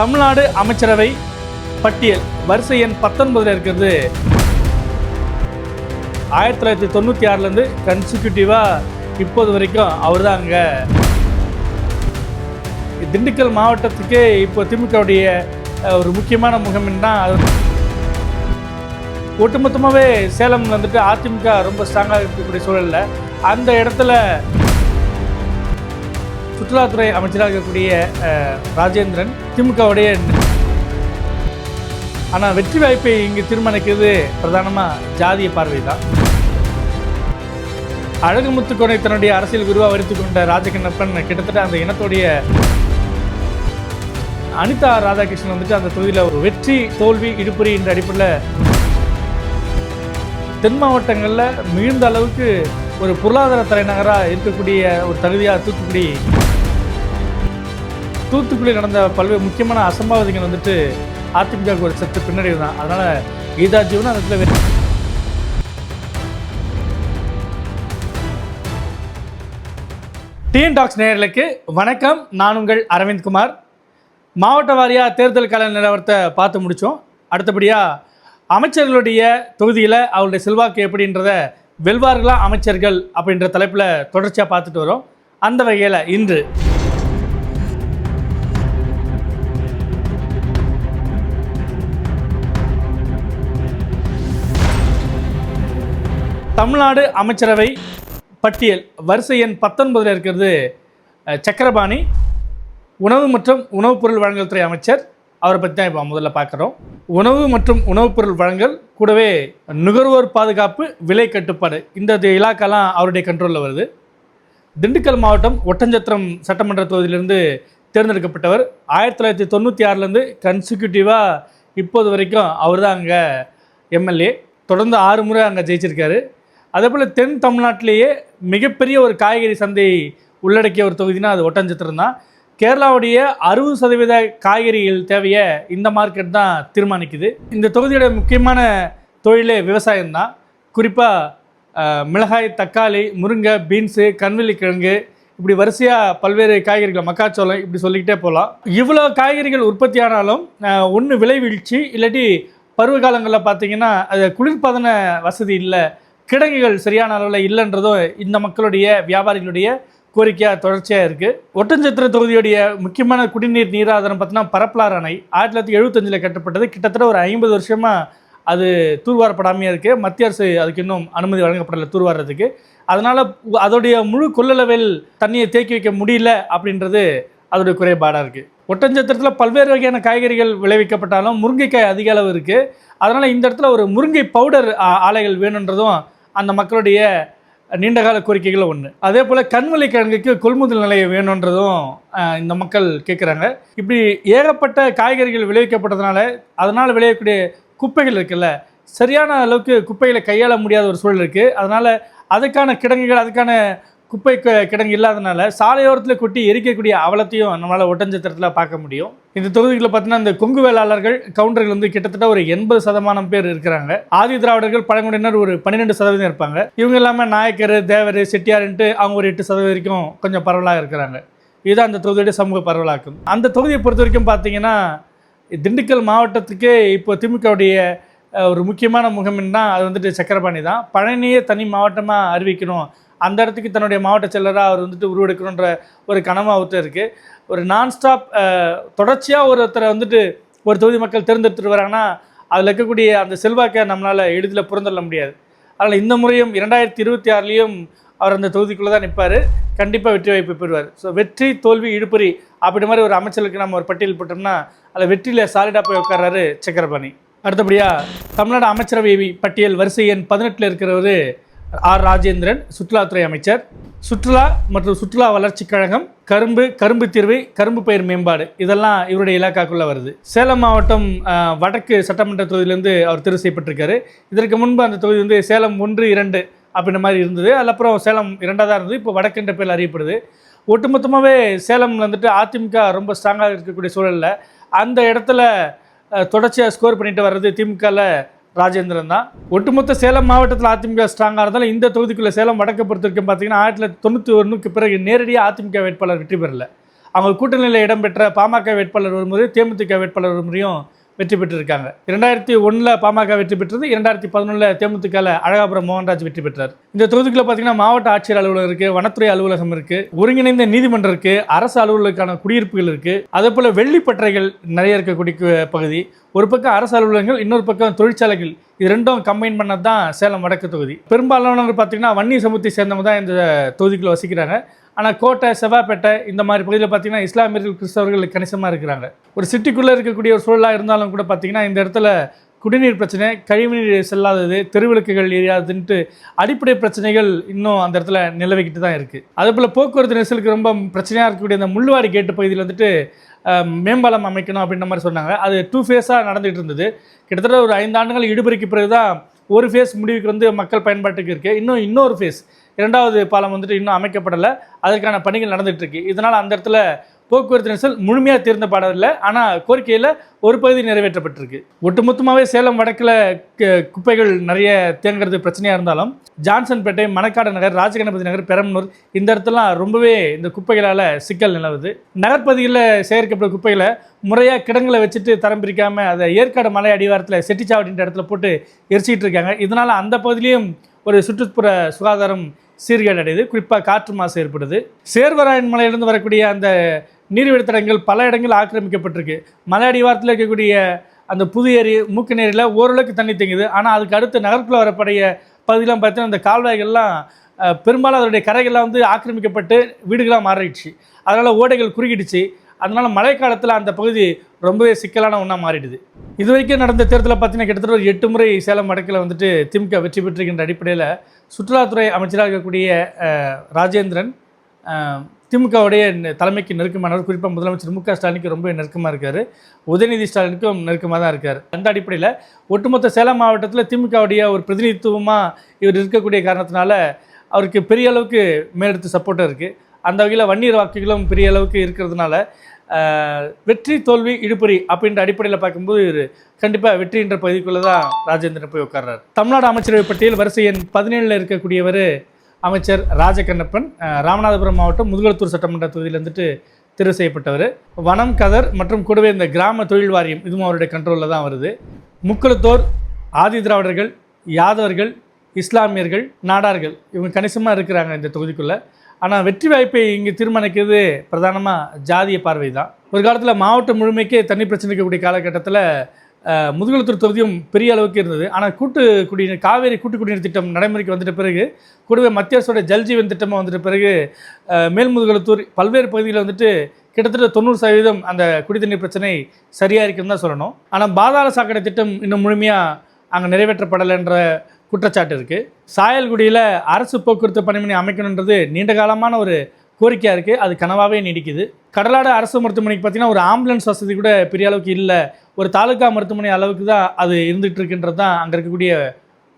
தமிழ்நாடு அமைச்சரவை பட்டியல். வரிசை எண் பத்தொன்பதில் இருக்கிறது. ஆயிரத்தி தொள்ளாயிரத்தி தொண்ணூற்றி ஆறுலேருந்து கன்சிக்யூட்டிவாக இப்போது வரைக்கும் அவர் தான் அங்கே. திண்டுக்கல் மாவட்டத்துக்கு இப்போ திமுகவுடைய ஒரு முக்கியமான முகம்னா என்ன ஒட்டுமொத்தமாகவே சேலம் வந்துட்டு அதிமுக ரொம்ப ஸ்ட்ராங்காக இருக்கக்கூடிய சூழலில். அந்த இடத்துல சுற்றுலாத்துறை அமைச்சராக இருக்கக்கூடிய ராஜேந்திரன் திமுகவுடைய ஆனால் வெற்றி வாய்ப்பை இங்கு தீர்மானிக்கிறது பிரதானமாக ஜாதிய பார்வை தான் அழகுமுத்துக்கோனை தன்னுடைய அரசியல் குருவாக வரித்து கொண்ட ராஜகண்ணப்பன் கிட்டத்தட்ட அந்த இனத்துடைய அனிதா ராதாகிருஷ்ணன் வந்துட்டு அந்த தொகுதியில் ஒரு வெற்றி தோல்வி இடுப்புரி என்ற அடிப்படையில் தென் மாவட்டங்களில் மிகுந்த அளவுக்கு ஒரு பொருளாதார தலைநகராக இருக்கக்கூடிய ஒரு தகுதியாக தூத்துக்குடி தூத்துக்குடி நடந்த பல்வேறு முக்கியமான அசம்பாவிதங்கள் வந்துட்டு அதிமுகவுக்கு ஒரு சத்து பின்னடைவு தான். அதனால் கீதா ஜீவன் அந்த இடத்துல டிஎன் டாக்ஸ் நேயர்களுக்கு வணக்கம். நான் உங்கள் அரவிந்த்குமார் மாவட்ட வாரியாக தேர்தல் கால நிலவரத்தை பார்த்து முடித்தோம் அடுத்தபடியாக அமைச்சர்களுடைய தொகுதியில் அவருடைய செல்வாக்கு எப்படின்றத வெல்வார்களா அமைச்சர்கள் அப்படின்ற தலைப்பில் தொடர்ச்சியாக பார்த்துட்டு வரோம். அந்த வகையில் இன்று தமிழ்நாடு அமைச்சரவை பட்டியல். வரிசை எண் பத்தொன்பதில் இருக்கிறது சக்கரபாணி. உணவு மற்றும் உணவுப் பொருள் வழங்கல் துறை அமைச்சர். அவரை பற்றி தான் இப்போ முதல்ல பார்க்குறோம். உணவு மற்றும் உணவுப் பொருள் வழங்கல் கூடவே நுகர்வோர் பாதுகாப்பு விலை கட்டுப்பாடு. இந்த இலாக்காலாம் அவருடைய கண்ட்ரோலில் வருது. திண்டுக்கல் மாவட்டம் ஒட்டஞ்சத்திரம் சட்டமன்ற தொகுதியிலிருந்து தேர்ந்தெடுக்கப்பட்டவர். ஆயிரத்தி தொள்ளாயிரத்தி தொண்ணூற்றி ஆறுலேருந்து கன்சிக்யூட்டிவாக இப்போது வரைக்கும் அவர் தான் அங்கே எம்எல்ஏ தொடர்ந்து ஆறு முறை அங்கே ஜெயிச்சிருக்காரு. அதே போல் தென் தமிழ்நாட்டிலேயே மிகப்பெரிய ஒரு காய்கறி சந்தை உள்ளடக்கிய ஒரு தொகுதினா அது ஒட்டஞ்சத்திரம் தான். கேரளாவுடைய அறுபது சதவீத காய்கறிகள் தேவையை இந்த மார்க்கெட் தான் தீர்மானிக்குது. இந்த தொகுதியோட முக்கியமான தொழிலே விவசாயம்தான் குறிப்பாக மிளகாய் தக்காளி முருங்கை பீன்ஸு கண்வெளி கிழங்கு இப்படி வரிசையாக பல்வேறு காய்கறிகள் மக்காச்சோளம் இப்படி சொல்லிக்கிட்டே போகலாம் இவ்வளோ காய்கறிகள் உற்பத்தியானாலும் ஒன்று விலை வீழ்ச்சி இல்லாட்டி பருவ காலங்களில் பார்த்தீங்கன்னா அது குளிர்பதன வசதி இல்லை. கிடங்குகள் சரியான அளவில் இல்லைன்றதும் இந்த மக்களுடைய வியாபாரிகளுடைய கோரிக்கையாக தொடர்ச்சியாக இருக்குது ஒட்டஞ்சத்திர தொகுதியுடைய முக்கியமான குடிநீர் நீராதாரம் பார்த்தீங்கன்னா பரப்பலார் அணை. ஆயிரத்தி தொள்ளாயிரத்தி எழுபத்தஞ்சில் கட்டப்பட்டது. கிட்டத்தட்ட ஒரு ஐம்பது வருஷமாக அது தூர்வாரப்படாமையே இருக்குது மத்திய அரசு அதுக்கு இன்னும் அனுமதி வழங்கப்படலை தூர்வாரத்துக்கு. அதனால் அதோடைய முழு கொள்ளளவில் தண்ணியை தேக்கி வைக்க முடியல அப்படின்றது அதோடைய குறைபாடாக இருக்குது ஒட்டஞ்சத்திரத்தில் பல்வேறு வகையான காய்கறிகள் விளைவிக்கப்பட்டாலும் முருங்கைக்காய் அதிக அளவு இருக்குது அதனால் இந்த இடத்துல ஒரு முருங்கை பவுடர் ஆலைகள் வேணுன்றதும் அந்த மக்களுடைய நீண்டகால கோரிக்கைகள் ஒன்று அதே போல் கண்வெளி கிழங்குக்கு கொள்முதல் நிலையம் வேணுன்றதும் இந்த மக்கள் கேட்குறாங்க இப்படி ஏகப்பட்ட காய்கறிகள் விளைவிக்கப்பட்டதுனால அதனால் விளையக்கூடிய குப்பைகள் இருக்குல்ல சரியான அளவுக்கு குப்பைகளை கையாள முடியாத ஒரு சூழல் இருக்குது அதனால் அதுக்கான கிடங்குகள் அதுக்கான குப்பை க- கிடங்கு இல்லாதனால சாலையோரத்தில் கொட்டி எரிக்கக்கூடிய அவலத்தையும் நம்மளால் ஒட்டஞ்சத்திரத்தில் பார்க்க முடியும். இந்த தொகுதிகளில் பார்த்தீங்கன்னா இந்த கொங்கு வேளாளர்கள் கவுண்டர்கள் வந்து கிட்டத்தட்ட ஒரு எண்பது சதமானம் பேர் இருக்கிறாங்க. ஆதி திராவிடர்கள் பழங்குடியினர் ஒரு பன்னிரெண்டு சதவீதம் இருப்பாங்க. இவங்க இல்லாமல் நாயக்கர் தேவர் செட்டியார்ன்ட்டு அவங்க ஒரு எட்டு சதவீதம் வரைக்கும் கொஞ்சம் பரவலாக இருக்கிறாங்க. இதுதான் அந்த தொகுதியுடைய சமூக பரவலாக்கும். அந்த தொகுதியை பொறுத்த வரைக்கும் பார்த்தீங்கன்னா திண்டுக்கல் மாவட்டத்துக்கு இப்போ திமுகவுடைய ஒரு முக்கியமான முகம்னா அது வந்துட்டு சக்கரபாணி தான். பழனியே தனி மாவட்டமாக அறிவிக்கணும் அந்த இடத்துக்கு தன்னுடைய மாவட்ட செயலராக அவர் வந்துட்டு உருவெடுக்கணுன்ற ஒரு கனவு அவர்கிட்ட இருக்குது ஒரு நான்ஸ்டாப் தொடர்ச்சியாக ஒருத்தரை வந்துட்டு ஒரு தொகுதி மக்கள் தேர்ந்தெடுத்துட்டு வராங்கன்னா அதில் இருக்கக்கூடிய அந்த செல்வாக்கை நம்மளால் எளிதில் புறந்தள்ள முடியாது. அதனால் இந்த முறையும் இரண்டாயிரத்தி இருபத்தி ஆறுலேயும் அவர் அந்த தொகுதிக்குள்ளே தான் நிற்பார் கண்டிப்பாக வெற்றி வாய்ப்பு பெறுவார். ஸோ வெற்றி தோல்வி இழுபறி அப்படி மாதிரி ஒரு அமைச்சருக்கு நம்ம ஒரு பட்டியல் போட்டோம்னா அதில் வெற்றியில் சாலிடாக போய் உட்கார்றாரு சக்கரபாணி. அடுத்தபடியாக தமிழ்நாடு அமைச்சரவை பட்டியல் வரிசை எண் பதினெட்டில் இருக்கிறவர் ஆர் ராஜேந்திரன் சுற்றுலாத்துறை அமைச்சர். சுற்றுலா மற்றும் சுற்றுலா வளர்ச்சிக் கழகம் கரும்பு கரும்பு தீர்வு கரும்பு பயிர் மேம்பாடு இதெல்லாம் இவருடைய இலாக்காக்குள்ளே வருது. சேலம் மாவட்டம் வடக்கு சட்டமன்ற தொகுதியிலேருந்து அவர் தெரிவு செய்யப்பட்டிருக்காரு. இதற்கு முன்பு அந்த தொகுதி வந்து சேலம் ஒன்று இரண்டு அப்படின்ற மாதிரி இருந்தது. அதுல அப்புறம் சேலம் இரண்டாவதாக இருந்தது. இப்போ வடக்குன்ற பேரில் அறியப்படுது. ஒட்டுமொத்தமாகவே சேலம் வந்துட்டு அதிமுக ரொம்ப ஸ்ட்ராங்காக இருக்கக்கூடிய சூழலில் அந்த இடத்துல தொடர்ச்சியாக ஸ்கோர் பண்ணிட்டு வர்றது திமுகவில் ராஜேந்திரன் தான். ஒட்டுமொத்த சேலம் மாவட்டத்தில் அதிமுக ஸ்ட்ராங்காக இருந்தாலும் இந்த தொகுதிக்குள்ள சேலம் வடக்கு பொறுத்த வரைக்கும் பார்த்தீங்கன்னா ஆயிரத்தி தொள்ளாயிரத்தி தொண்ணூற்றி ஒன்றுக்கு பிறகு நேரடியாக அதிமுக வேட்பாளர் வெற்றி பெறல. அவங்க கூட்டணியில் இடம்பெற்ற பாமக வேட்பாளர் வரும்போது தேமுதிக வேட்பாளர் ஒரு முறையும் வெற்றி பெற்றிருக்காங்க. இரண்டாயிரத்தி ஒன்றில் பாமக வெற்றி பெற்றது இரண்டாயிரத்தி பதினொன்றில் தேமுதிகல அழகாபுரம் மோகன்ராஜ் வெற்றி பெற்றார். இந்த தொகுதிக்குள்ள பார்த்தீங்கன்னா மாவட்ட ஆட்சியர் அலுவலகம் இருக்குது வனத்துறை அலுவலகம் இருக்குது ஒருங்கிணைந்த நீதிமன்றம் இருக்குது அரசு அலுவலர்களுக்கான குடியிருப்புகள் இருக்குது அதே போல் வெள்ளிப்பட்டறைகள் நிறைய இருக்கக்கூடிய பகுதி. ஒரு பக்கம் அரசு அலுவலகங்கள் இன்னொரு பக்கம் தொழிற்சாலைகள். இது ரெண்டும் கம்பைன் பண்ணது தான் சேலம் வடக்கு தொகுதி. பெரும்பாலானவங்க பார்த்தீங்கன்னா வன்னி சமூகத்தை சேர்ந்தவங்க தான் இந்த தொகுதிக்குள்ளே வசிக்கிறாங்க. ஆனால் கோட்டை செவ்வாப்பேட்டை இந்த மாதிரி பகுதியில் பார்த்திங்கன்னா இஸ்லாமியர்கள் கிறிஸ்தவர்கள் கணிசமாக இருக்கிறாங்க. ஒரு சிட்டிக்குள்ளே இருக்கக்கூடிய ஒரு சூழலாக இருந்தாலும் கூட பார்த்தீங்கன்னா இந்த இடத்துல குடிநீர் பிரச்சனை கழிவுநீர் செல்லாதது தெருவிளக்குகள் எரியாதுன்ட்டு அடிப்படை பிரச்சனைகள் இன்னும் அந்த இடத்துல நிலவிக்கிட்டு தான் இருக்குது அதே போல் போக்குவரத்து நெரிசலுக்கு ரொம்ப பிரச்சனையாக இருக்கக்கூடிய இந்த முள்ளுவாடி கேட்டு பகுதியில் வந்துட்டு மேம்பாலம் அமைக்கணும் அப்படின்ற மாதிரி சொன்னாங்க. அது டூ ஃபேஸாக நடந்துகிட்டு இருந்தது. கிட்டத்தட்ட ஒரு ஐந்து ஆண்டுகள் இடுபறிக்கு பிறகு தான் ஒரு ஃபேஸ் முடிவுக்கு வந்து மக்கள் பயன்பாட்டுக்கு இருக்குது இன்னும் இன்னொரு ஃபேஸ் இரண்டாவது பாலம் வந்துட்டு இன்னும் அமைக்கப்படலை. அதற்கான பணிகள் நடந்துகிட்ருக்கு இதனால் அந்த இடத்துல போக்குவரத்து நெரிசல் முழுமையாக தீர்ந்த பாடவில்லை ஆனால் கோரிக்கையில் ஒரு பகுதி நிறைவேற்றப்பட்டிருக்கு. ஒட்டுமொத்தமாகவே சேலம் வடக்கில் க- குப்பைகள் நிறைய தேங்குறது பிரச்சனையாக இருந்தாலும் ஜான்சன்பேட்டை மணக்காடு நகர் ராஜகணபதி நகர் பெரம்பலூர் இந்த இடத்துலாம் ரொம்பவே இந்த குப்பைகளால் சிக்கல் நிலவுது. நகர்ப்பகுதியில் சேகரிக்கப்பட்ட குப்பைகளை முறையாக கிடங்களை வச்சுட்டு தரம் பிரிக்காமல் அதை ஏற்காடு மலை அடிவாரத்தில் செட்டிச்சாவடின்ற இடத்துல போட்டு எரிச்சிக்கிட்டு இருக்காங்க. இதனால் அந்த பகுதியிலையும் ஒரு சுற்றுப்புற சுகாதாரம் சீர்கேடு அடையுது குறிப்பாக காற்று மாசு ஏற்படுது. சேர்வராயன் மலையிலிருந்து வரக்கூடிய அந்த நீர்வழித்தடங்கள் பல இடங்கள் ஆக்கிரமிக்கப்பட்டிருக்கு. மலை அடிவாரத்தில் இருக்கக்கூடிய அந்த புது ஏரி மூக்கநேரியில் ஓரளவுக்கு தண்ணி தேங்குது. ஆனால் அதுக்கு அடுத்து நகர்ப்புற வரப்படைய பகுதியெலாம் பார்த்தீங்கன்னா அந்த கால்வாய்கள்லாம் பெரும்பாலும் அதனுடைய கரைகள்லாம் வந்து ஆக்கிரமிக்கப்பட்டு வீடுகளாக மாறிடுச்சு. அதனால் ஓடைகள் குறுகிடுச்சு. அதனால் மழைக்காலத்தில் அந்த பகுதி ரொம்பவே சிக்கலான ஒன்றா மாறிடுது. இது வரைக்கும் நடந்த தேர்தலில் பார்த்தீங்கன்னா கிட்டத்தட்ட ஒரு எட்டு முறை சேலம் வடக்கில் வந்துட்டு திமுக வெற்றி பெற்றிருக்கின்ற அடிப்படையில் சுற்றுலாத்துறை அமைச்சராக இருக்கக்கூடிய ராஜேந்திரன் திமுகவுடைய தலைமைக்கு நெருக்கமானவர் குறிப்பாக முதலமைச்சர் மு க ஸ்டாலினுக்கு ரொம்ப நெருக்கமாக இருக்கார். உதயநிதி ஸ்டாலினுக்கும் நெருக்கமாக தான் இருக்கார். அந்த அடிப்படையில் ஒட்டுமொத்த சேலம் மாவட்டத்தில் திமுகவுடைய ஒரு பிரதிநிதித்துவமாக இவர் இருக்கக்கூடிய காரணத்தினால அவருக்கு பெரிய அளவுக்கு மேலெடுத்து சப்போர்ட்டாக இருக்குது அந்த வகையில் வன்னியர் வாக்குகளும் பெரிய அளவுக்கு இருக்கிறதுனால வெற்றி தோல்வி இழுபறி அப்படின்ற அடிப்படையில் பார்க்கும்போது இவர் கண்டிப்பாக வெற்றின்ற பகுதிக்குள்ளே தான் ராஜேந்திரன் போய் உட்கார்றாரு. தமிழ்நாடு அமைச்சரவை பட்டியல் வரிசை எண் பதினேழில் இருக்கக்கூடியவர் அமைச்சர் ராஜகண்ணப்பன் ராமநாதபுரம் மாவட்டம் முதுகலத்தூர் சட்டமன்ற தொகுதியில் வந்துட்டு தெரிவு செய்யப்பட்டவர். வனம் கதர் மற்றும் கூடவே இந்த கிராம தொழில் வாரியம் இதுவும் அவருடைய கண்ட்ரோலில் தான் வருது. முக்குளத்தோர் ஆதி திராவிடர்கள் யாதவர்கள் இஸ்லாமியர்கள் நாடார்கள் இவங்க கணிசமாக இருக்கிறாங்க இந்த தொகுதிக்குள்ளே. ஆனால் வெற்றி வாய்ப்பை இங்கே தீர்மானிக்கிறது பிரதானமாக ஜாதிய பார்வை தான் ஒரு காலத்தில் மாவட்டம் முழுமைக்கே தண்ணி பிரச்சனை இருக்கக்கூடிய காலகட்டத்தில் முதுகுளத்தூர் தொகுதியும் பெரிய அளவுக்கு இருந்தது. ஆனால் கூட்டு குடிநீர் காவேரி கூட்டு குடிநீர் திட்டம் நடைமுறைக்கு வந்துட்ட பிறகு கூடவே மத்திய அரசோட ஜல்ஜீவன் திட்டமாக வந்துட்ட பிறகு மேல்முதுகுளத்தூர் மேல் பல்வேறு பகுதிகளில் வந்துட்டு கிட்டத்தட்ட தொண்ணூறு சதவீதம் அந்த குடிநீர் பிரச்சனை சரியாக இருக்குன்னு தான் சொல்லணும். ஆனால் பாதாள சாக்கடை திட்டம் இன்னும் முழுமையாக அங்கே நிறைவேற்றப்படலைன்ற குற்றச்சாட்டு இருக்குது சாயல்குடியில் அரசு போக்குவரத்து பணிமனை அமைக்கணுன்றது நீண்ட காலமான ஒரு கோரிக்கையாக இருக்குது அது கனவாகவே நீடிக்குது. கடலாடு அரசு மருத்துவமனைக்கு பார்த்திங்கன்னா ஒரு ஆம்புலன்ஸ் வசதி கூட பெரிய அளவுக்கு இல்லை. ஒரு தாலுகா மருத்துவமனை அளவுக்கு தான் அது இருந்துகிட்டு இருக்குன்றது தான் அங்கே இருக்கக்கூடிய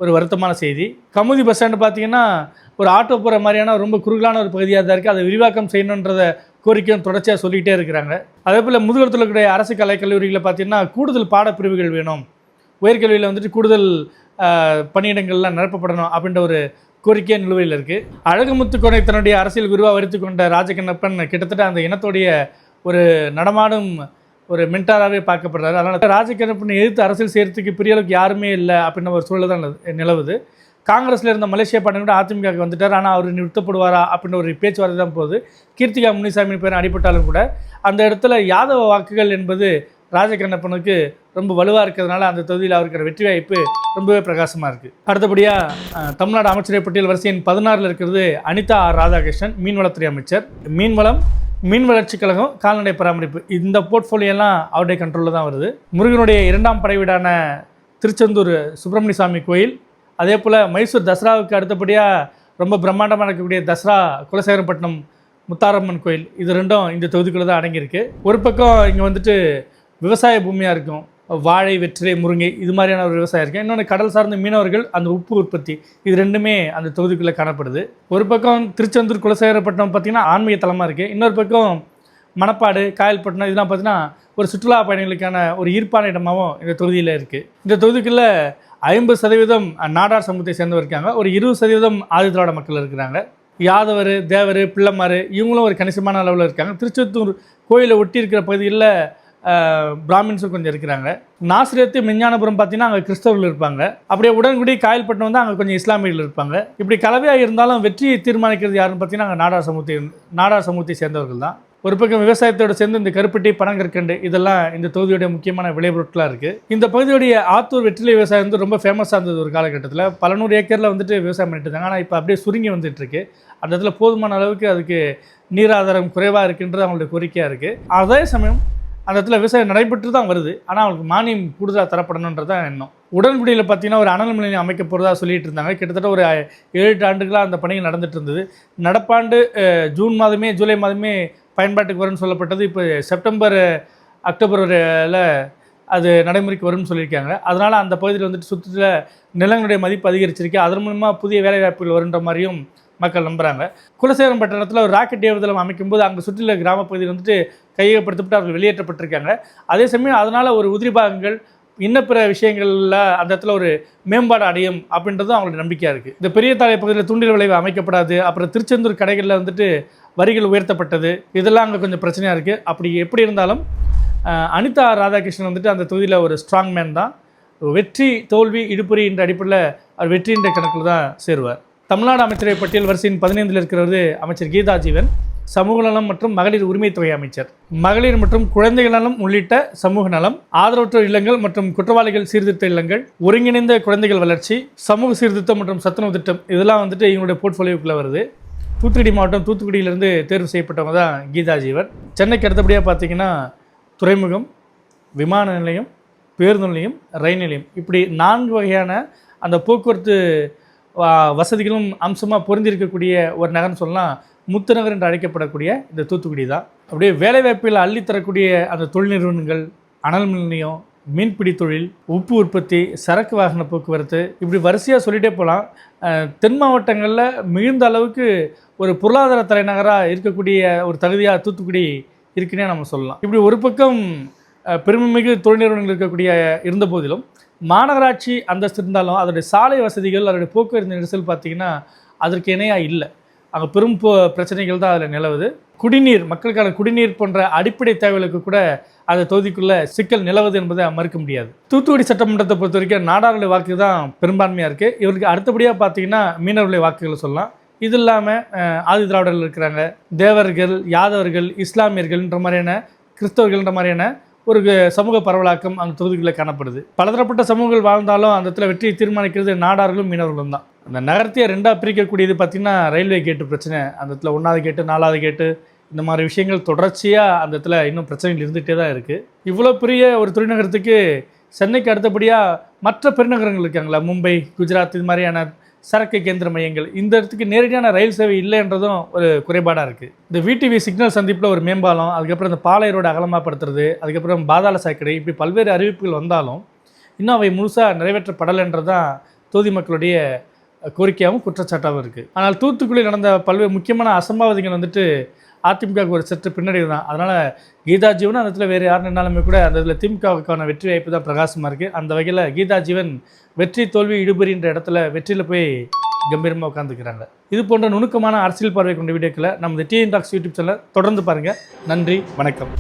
ஒரு வருத்தமான செய்தி. கமுதி பஸ் ஸ்டாண்டு பார்த்தீங்கன்னா ஒரு ஆட்டோ போகிற மாதிரியான ரொம்ப குறுகலான ஒரு பகுதியாக தான் இருக்குது அதை விரிவாக்கம் செய்யணுன்றத கோரிக்கையும் தொடர்ச்சியாக சொல்லிக்கிட்டே இருக்கிறாங்க. அதே போல் முதுகுளத்தில் இருக்கக்கூடிய அரசு கலை கல்லூரிகளை பார்த்தீங்கன்னா கூடுதல் பாடப்பிரிவுகள் வேணும். உயர்கல்வியில் வந்துட்டு கூடுதல் பணியிடங்கள்லாம் நிரப்பப்படணும் அப்படின்ற ஒரு கோரிக்கை நிலுவையில் இருக்குது அழகுமுத்து கோனை தன்னுடைய அரசியல் குருவாக வரித்து கொண்ட ராஜகண்ணப்பன் கிட்டத்தட்ட அந்த இனத்துடைய ஒரு நடமாடும் ஒரு மென்டாராகவே பார்க்கப்படுறாரு. அதனால் ராஜகண்ணப்பனை எதிர்த்து அரசியல் செய்கிறதுக்கு பெரிய அளவுக்கு யாருமே இல்லை அப்படின்ற ஒரு சூழல் தான் நிலவுது. காங்கிரஸில் இருந்த மலேசியா பாண்டன் கூட அதிமுக வந்துட்டார். ஆனால் அவர் நிறுத்தப்படுவாரா அப்படின்ற ஒரு பேச்சுவார்த்தை தான் போகுது. கீர்த்திகா முனிசாமி பேர் அடிபட்டாலும் கூட அந்த இடத்துல யாதவ வாக்குகள் என்பது ராஜகண்ணப்பனுக்கு ரொம்ப வலுவாக இருக்கிறதுனால அந்த தொகுதியில் அவருக்கிற வெற்றி வாய்ப்பு ரொம்பவே பிரகாசமாக இருக்குது அடுத்தபடியாக தமிழ்நாடு அமைச்சரவை பட்டியல் வரிசையின் பதினாறில் இருக்கிறது அனிதா ஆர் ராதாகிருஷ்ணன் மீன்வளத்துறை அமைச்சர். மீன்வளம் மீன் வளர்ச்சி கழகம் கால்நடை பராமரிப்பு இந்த போர்ட்ஃபோலியோலாம் அவருடைய கண்ட்ரோலில் தான் வருது. முருகனுடைய இரண்டாம் படைவீடான திருச்செந்தூர் சுப்பிரமணிய சாமி கோயில் அதே போல் மைசூர் தசராவுக்கு அடுத்தபடியாக ரொம்ப பிரம்மாண்டமாக இருக்கக்கூடிய தசரா குலசேகரப்பட்டினம் முத்தாரம்மன் கோயில் இது ரெண்டும் இந்த தொகுதிக்குள்ளே தான் அடங்கியிருக்கு. ஒரு பக்கம் இங்கே வந்துட்டு விவசாய பூமியாக இருக்கும் வாழை வெற்றிலை முருங்கை இது மாதிரியான ஒரு விவசாயம் இருக்குது இன்னொன்று கடல் சார்ந்த மீனவர்கள் அந்த உப்பு உற்பத்தி இது ரெண்டுமே அந்த தொகுதிக்குள்ளே காணப்படுது. ஒரு பக்கம் திருச்செந்தூர் குலசேகரப்பட்டினம் பார்த்திங்கன்னா ஆன்மீக தலமாக இருக்குது இன்னொரு பக்கம் மணப்பாடு காயல்பட்டினம் இதெல்லாம் பார்த்தீங்கன்னா ஒரு சுற்றுலா பயணிகளுக்கான ஒரு ஈர்ப்பான இடமாகவும் இந்த தொகுதியில் இருக்குது இந்த தொகுதிக்குள்ளே ஐம்பது சதவீதம் நாடார் சமூகத்தை சேர்ந்தவர் இருக்காங்க. ஒரு இருபது சதவீதம் ஆதி திராவிட மக்கள் இருக்கிறாங்க. யாதவர் தேவர் பிள்ளைமார் இவங்களும் ஒரு கணிசமான அளவில் இருக்காங்க. திருச்செந்தூர் கோயிலை ஒட்டி இருக்கிற பகுதிகளில் பிராமின்ஸும் கொஞ்சம் இருக்கிறாங்க. நாசிரியத்து மிஞ்ஞானபுரம் பார்த்தீங்கன்னா அங்கே கிறிஸ்தவர்கள் இருப்பாங்க. அப்படியே உடன்குடி காயல்பட்டினம் வந்து அங்கே கொஞ்சம் இஸ்லாமியர்கள் இருப்பாங்க. இப்படி கலவையாக இருந்தாலும் வெற்றியை தீர்மானிக்கிறது யாருன்னு பார்த்தீங்கன்னா அங்கே நாடார் சமூகத்தை நாடார் சமூகத்தை சேர்ந்தவர்கள் தான். ஒரு பக்கம் விவசாயத்தோட சேர்ந்து இந்த கருப்பட்டி பனங்கற்கண்டு இதெல்லாம் இந்த தொகுதியுடைய முக்கியமான விளைபொருட்களாக இருக்குது இந்த பகுதியுடைய ஆத்தூர் வெற்றிலை விவசாயம் வந்து ரொம்ப ஃபேமஸாக இருந்தது ஒரு காலகட்டத்தில். பல நூறு ஏக்கரில் வந்துட்டு விவசாயம் பண்ணிட்டு இருந்தாங்க. ஆனால் இப்போ அப்படியே சுருங்கி வந்துட்டு இருக்கு அந்த இடத்துல போதுமான அளவுக்கு அதுக்கு நீராதாரம் குறைவாக இருக்குன்றது அவங்களுடைய கோரிக்கையாக இருக்குது அதே சமயம் அந்த இடத்துல விவசாயம் நடைபெற்று தான் வருது. ஆனால் அவங்களுக்கு மானியம் கூடுதலாக தரப்படணுன்றதான் எண்ணம். உடன்குடியில் பார்த்தீங்கன்னா ஒரு அனல் நிலையம் அமைக்க போகிறதா சொல்லிட்டு இருந்தாங்க. கிட்டத்தட்ட ஒரு ஏழு எட்டு ஆண்டுகளாக அந்த பணிகள் நடந்துட்டு இருந்தது. நடப்பாண்டு ஜூன் மாதமே ஜூலை மாதமே பயன்பாட்டுக்கு வரும்னு சொல்லப்பட்டது. இப்போ செப்டம்பர் அக்டோபரில் அது நடைமுறைக்கு வரும்னு சொல்லியிருக்காங்க. அதனால் அந்த பகுதியில் வந்துட்டு சுற்றுல நிலங்களுடைய மதிப்பு அதிகரிச்சிருக்கு. அதன் மூலமா புதிய வேலைவாய்ப்புகள் வருன்ற மாதிரியும் மக்கள் நம்புகிறாங்க குலசேகரம் பட்டணத்தில் ஒரு ராக்கெட் ஏவுதளம் அமைக்கும்போது அங்கே சுற்றியுள்ள கிராம பகுதியில் வந்துட்டு கையகப்படுத்தப்பட்டு அவர்கள் வெளியேற்றப்பட்டிருக்காங்க. அதே சமயம் அதனால் ஒரு உதிரி பாகங்கள் இன்ன பிற விஷயங்களில் அந்த இடத்துல ஒரு மேம்பாடு அடையும் அப்படின்றதும் அவங்களோட நம்பிக்கையாக இருக்குது இந்த பெரிய தாலை பகுதியில் தூண்டில் விளைவு அமைக்கப்படாது. அப்புறம் திருச்செந்தூர் கடைகளில் வந்துட்டு வரிகள் உயர்த்தப்பட்டது. இதெல்லாம் அங்கே கொஞ்சம் பிரச்சனையாக இருக்குது அப்படி எப்படி இருந்தாலும் அனிதா ராதாகிருஷ்ணன் வந்துட்டு அந்த தொகுதியில் ஒரு ஸ்ட்ராங் மேன் தான். வெற்றி தோல்வி இடுப்புரி என்ற அடிப்படையில் அவர் வெற்றி என்ற கணக்கில் தான் சேருவார். தமிழ்நாடு அமைச்சரவை பட்டியல் வரிசையின் பதினைந்தில் இருக்கிறது அமைச்சர் கீதா ஜீவன் சமூக நலம் மற்றும் மகளிர் உரிமைத்துறை அமைச்சர். மகளிர் மற்றும் குழந்தைகள் நலம் உள்ளிட்ட சமூக நலம் ஆதரவற்ற இல்லங்கள் மற்றும் குற்றவாளிகள் சீர்திருத்த இல்லங்கள் ஒருங்கிணைந்த குழந்தைகள் வளர்ச்சி சமூக சீர்திருத்தம் மற்றும் சத்துணவு திட்டம் இதெல்லாம் வந்துட்டு இவங்களுடைய போர்ட்ஃபோலியோக்குள்ளே வருது. தூத்துக்குடி மாவட்டம் தூத்துக்குடியிலிருந்து தேர்வு செய்யப்பட்டவங்க தான் கீதா ஜீவர் சென்னைக்கு அடுத்தபடியாக பார்த்தீங்கன்னா துறைமுகம் விமான நிலையம் பேருந்து நிலையம் ரயில் நிலையம். இப்படி நான்கு வகையான அந்த போக்குவரத்து வசதிகளும் அம்சமாக பொருந்திருக்கக்கூடிய ஒரு நகர்னு சொல்லலாம். முத்துநகர் என்று அழைக்கப்படக்கூடிய இந்த தூத்துக்குடி தான். அப்படியே வேலைவாய்ப்பில் அள்ளித்தரக்கூடிய அந்த தொழில் நிறுவனங்கள் அனல் மின் நிலையம் மீன்பிடி தொழில் உப்பு உற்பத்தி சரக்கு வாகன போக்குவரத்து இப்படி வரிசையாக சொல்லிகிட்டே போகலாம் தென் மாவட்டங்களில் மிகுந்த அளவுக்கு ஒரு பொருளாதார தலைநகராக இருக்கக்கூடிய ஒரு தகுதியாக தூத்துக்குடி இருக்குன்னே நம்ம சொல்லலாம். இப்படி ஒரு பக்கம் பெருமைமிகு தொழில் நிறுவனங்கள் இருக்கக்கூடிய இருந்த போதிலும் மாநகராட்சி அந்தஸ்து இருந்தாலும் அதனுடைய சாலை வசதிகள் அதனுடைய போக்குவரத்து நெரிசல் பார்த்தீங்கன்னா அதற்கு இணையாக இல்லை. அங்கே பெரும் பிரச்சனைகள் தான் அதில் நிலவுது. குடிநீர் மக்களுக்கான குடிநீர் போன்ற அடிப்படை தேவைகளுக்கு கூட அந்த தொகுதிக்குள்ள சிக்கல் நிலவுது என்பதை மறுக்க முடியாது. தூத்துக்குடி சட்டமன்றத்தை பொறுத்த வரைக்கும் நாடாளுடைய வாக்கு தான் பெரும்பான்மையாக இருக்குது இவருக்கு அடுத்தபடியாக பார்த்தீங்கன்னா மீனவர்களுடைய வாக்குகளை சொல்லலாம். இது இல்லாமல் ஆதி திராவிடர்கள் இருக்கிறாங்க. தேவர்கள் யாதவர்கள் இஸ்லாமியர்கள்ன்ற மாதிரியான கிறிஸ்தவர்கள்ன்ற மாதிரியான ஒரு சமூக பரவலாக்கம் அந்த தொகுதிகளில் காணப்படுது. பலதரப்பட்ட சமூகங்கள் வாழ்ந்தாலும் அந்த இடத்துல வெற்றியை தீர்மானிக்கிறது நாடார்களும் மீனவர்களும் தான். அந்த நகரத்தையே ரெண்டாக பிரிக்கக்கூடியது பார்த்திங்கன்னா ரயில்வே கேட்டு பிரச்சனை. அந்த இடத்துல ஒன்றாவது கேட்டு நாலாவது கேட்டு இந்த மாதிரி விஷயங்கள் தொடர்ச்சியாக அந்த இடத்துல இன்னும் பிரச்சனைகள் இருந்துகிட்டே தான் இருக்குது இவ்வளோ பெரிய ஒரு துறைநகரத்துக்கு சென்னைக்கு அடுத்தபடியாக மற்ற பெருநகரங்கள் இருக்காங்களா? மும்பை குஜராத் இது மாதிரியான சரக்கு கேந்திர மையங்கள். இந்த இடத்துக்கு நேரடியான ரயில் சேவை இல்லைன்றதும் ஒரு குறைபாடாக இருக்குது இந்த விடிவி சிக்னல் சந்திப்பில் ஒரு மேம்பாலம் அதுக்கப்புறம் இந்த பாலை ரோடு அகலமாகப்படுத்துறது அதுக்கப்புறம் பாதாள சாக்கடை இப்படி பல்வேறு அறிவிப்புகள் வந்தாலும் இன்னும் அவை முழுசாக நிறைவேற்றப்படலைன்றது தான் தொகுதி மக்களுடைய கோரிக்கையாகவும் குற்றச்சாட்டாகவும் இருக்குது ஆனால் தூத்துக்குடி நடந்த பல்வேறு முக்கியமான அசம்பாவிதங்கள் வந்துட்டு அதிமுகவுக்கு ஒரு சற்று பின்னடைவு தான் அதனால் கீதா ஜீவன் அந்த இடத்துல வேறு யார் நின்னாலுமே கூட அந்த இதில் திமுகவுக்கான வெற்றி வாய்ப்பு தான் பிரகாசமாக இருக்குது அந்த வகையில் கீதா ஜீவன் வெற்றி தோல்வி இடுபறின்ற இடத்துல வெற்றியில் போய் கம்பீரமாக உட்காந்துக்கிறாங்க இது போன்ற நுணுக்கமான அரசியல் பார்வை கொண்ட வீடியோக்களை நம்ம டிஎன் டாக்ஸ் யூடியூப் சேனல் தொடர்ந்து பாருங்கள் நன்றி வணக்கம்.